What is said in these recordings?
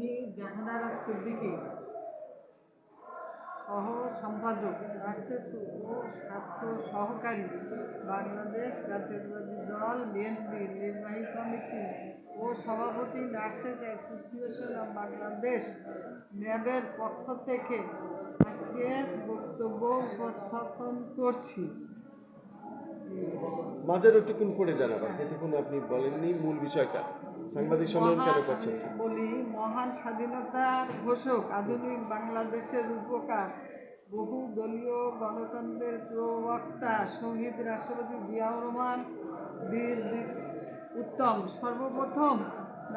আমি জাহানারা সিদ্দিকী সহ সম্পাদক নার্সেস ও স্বাস্থ্য সহকারী বাংলাদেশ জাতীয়তাবাদী দল, বিএনপি নির্বাহী কমিটি ও সভাপতি নার্সেস অ্যাসোসিয়েশন অব বাংলাদেশ ন্যাবের পক্ষ থেকে আজকের বক্তব্য উপস্থাপন করছি। মাঝের ওইটুকুন পড়ে জানাবেন যেটুকুন আপনি বলেননি, মূল বিষয়টা। সাংবাদিক সম্মেলন কেন করছেন? বলি মহান স্বাধীনতার ঘোষক আধুনিক বাংলাদেশের রূপকার বহু দলীয় গণতন্ত্রের প্রবক্তা শহীদ রাষ্ট্রপতি জিয়াউর রহমান বীর বীর উত্তম সর্বপ্রথম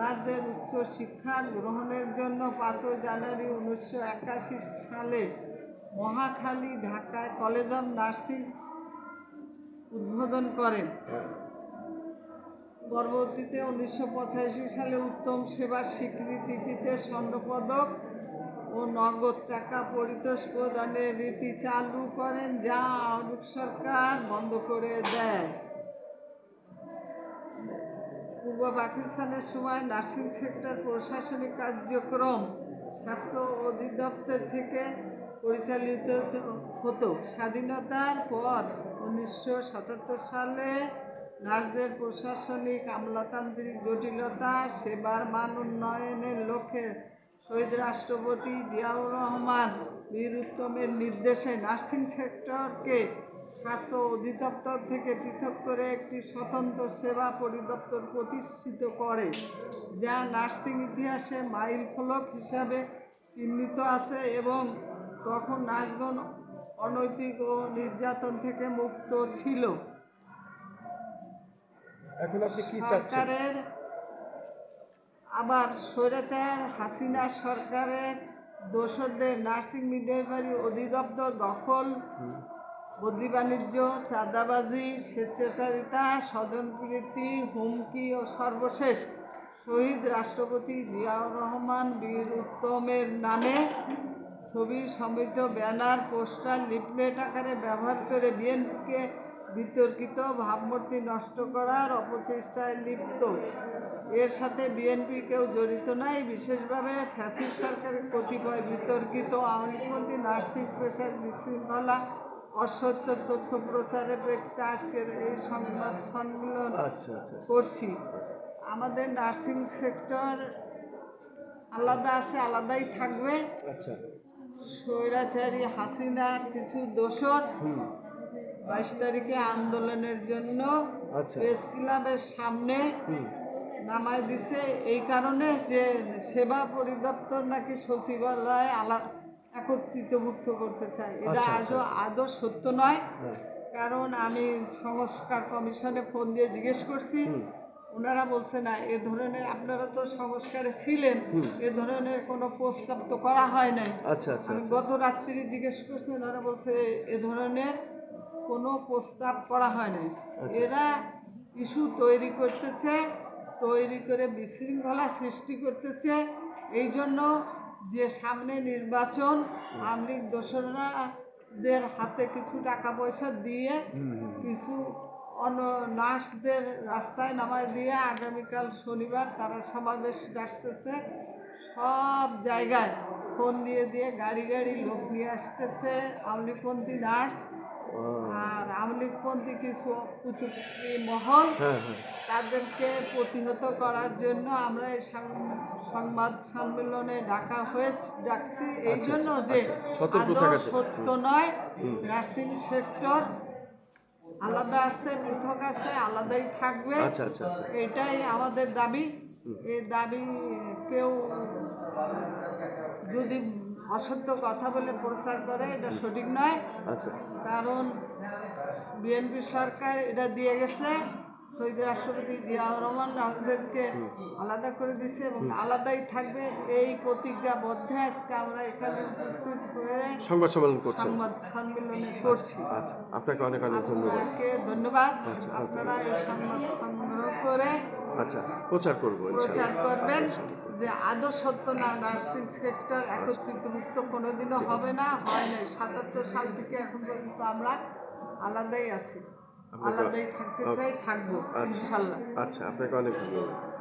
রাজ্যের উচ্চ শিক্ষা গ্রহণের জন্য পাঁচই জানুয়ারি উনিশশো একাশি সালে মহাখালী ঢাকায় কলেজ অফ নার্সিং উদ্বোধন করেন। পরবর্তীতে উনিশশো পঁচাশি সালে উত্তম সেবার স্বীকৃতিতে স্বর্ণপদক ও নগদ টাকা পরিতোষ প্রদানের রীতি চালু করেন, যা আওয়ামী সরকার বন্ধ করে দেয়। পূর্ব পাকিস্তানের সময় নার্সিং সেক্টর প্রশাসনিক কার্যক্রম স্বাস্থ্য অধিদপ্তর থেকে পরিচালিত হতো। স্বাধীনতার পর উনিশশো সাতাত্তর সালে নার্সদের প্রশাসনিক আমলাতান্ত্রিক জটিলতা, সেবার মান উন্নয়নের লক্ষ্যে শহীদ রাষ্ট্রপতি জিয়াউর রহমান বীর উত্তমের নির্দেশে নার্সিং সেক্টরকে স্বাস্থ্য অধিদপ্তর থেকে পৃথক করে একটি স্বতন্ত্র সেবা পরিদপ্তর প্রতিষ্ঠিত করে, যা নার্সিং ইতিহাসে মাইল ফলক হিসাবে চিহ্নিত আছে এবং তখন নার্সগণ অনৈতিক ও নির্যাতন থেকে মুক্ত ছিল। এখন আপনি কি সরকারের আবার স্বৈরাচার হাসিনা সরকারের দোসরদের নার্সিং মিডওয়াইফারি অধিদপ্তর দখল। বদলি বাণিজ্য চাঁদাবাজি স্বেচ্ছাচারিতা স্বজনপ্রীতি হুমকি ও সর্বশেষ শহীদ রাষ্ট্রপতি জিয়াউর রহমান বীর উত্তমের নামে ছবি সমৃদ্ধ ব্যানার পোস্টার লিফলেট আকারে ব্যবহার করে বিএনপিকে বিতর্কিত ভাবমূর্তি নষ্ট করার অপচেষ্টায় লিপ্ত। এর সাথে বিএনপি কেউ জড়িত নাই। বিশেষভাবে ফ্যাসিস্ট সরকারের কতিপয় বিতর্কিত আওয়ামীপন্থী নার্সিং পেশার বিশৃঙ্খলা অসত্য তথ্য প্রচারের প্রেক্ষিতে আজকের এই সংবাদ সম্মেলন আচ্ছা আচ্ছা। করছি। আমাদের নার্সিং সেক্টর আলাদা আছে আলাদাই থাকবে। আচ্ছা। স্বৈরাচারী হাসিনার কিছু দোষর বাইশ তারিখে আন্দোলনের জন্য আচ্ছা। প্রেস ক্লাবের সামনে নামায় দিছে। এই কারণে যে সেবা পরিদপ্তর নাকি সচিবালয় আলা একত্রিতভুক্ত করতে চায় এটা আচ্ছা, আজও আচ্ছা। আদৌ সত্য নয়। হ্যাঁ। কারণ আমি সংস্কার কমিশনে ফোন দিয়ে জিজ্ঞেস করছি। ওনারা বলছে না এ ধরনের আপনারা তো সংস্কারে ছিলেন। এ ধরনের কোনো প্রস্তাব তো করা হয় নাই। আচ্ছা আচ্ছা আমি গত রাত্রি জিজ্ঞেস করছি ওনারা বলছে এ ধরনের কোনো প্রস্তাব করা হয় নাই। আচ্ছা। এরা ইস্যু তৈরি করতেছে তৈরি করে বিশৃঙ্খলা সৃষ্টি করতেছে। এই জন্য যে সামনে নির্বাচন আমলিক দোসরাদের হাতে কিছু টাকা পয়সা দিয়ে কিছু অন নার্সদের রাস্তায় নামায় দিয়ে আগামীকাল শনিবার তারা সমাবেশ ডাকতেছে। সব জায়গায় ফোন দিয়ে দিয়ে গাড়ি গাড়ি লোক নিয়ে আসতেছে। আমলিপন্থী নার্স আর আমলিপন্থী কিছু কুচুকি মহল হ্যাঁ হ্যাঁ। তাদেরকে প্রতিহত করার জন্য আমরা এই সংবাদ সম্মেলনে ডাকা হয়ে ডাকছি। এই আচ্ছা, জন্য আচ্ছা, যে আচ্ছা। সত্য নয়। নার্সিং সেক্টর আলাদা আছে পৃথক আছে আলাদাই থাকবে। এটাই আমাদের দাবি। এই দাবি কেউ যদি অসত্য কথা বলে প্রচার করে এটা সঠিক নয়। আচ্ছা। কারণ বিএনপি সরকার এটা দিয়ে গেছে শহীদ রাষ্ট্রপতি জিয়াউর রহমান রাজদেরকে আলাদা করে দিছে এবং আলাদাই থাকবে এই প্রতিজ্ঞাবদ্ধে আজকে আমরা এখানে উপস্থিত হয়ে সংবাদ সম্মেলন করছেন। সংবাদ সম্মেলনে করছি। আচ্ছা। আপনাকে অনেক অনেক ধন্যবাদ। আপনাকে ধন্যবাদ। আচ্ছা, আপনারা এই সংবাদ সংগ্রহ করে আচ্ছা প্রচার করব প্রচার করবেন যে আদর্শ সত্য না নার্সিং সেক্টর একত্রিত মুক্ত কোনোদিনও হবে না হয় নাই। সাতাত্তর সাল থেকে এখন পর্যন্ত আমরা আলাদাই আছি। আলাদাই থাকতে চাই থাকব ইনশাআল্লাহ ইনশাল্লাহ। আচ্ছা আপনাকে অনেক ধন্যবাদ।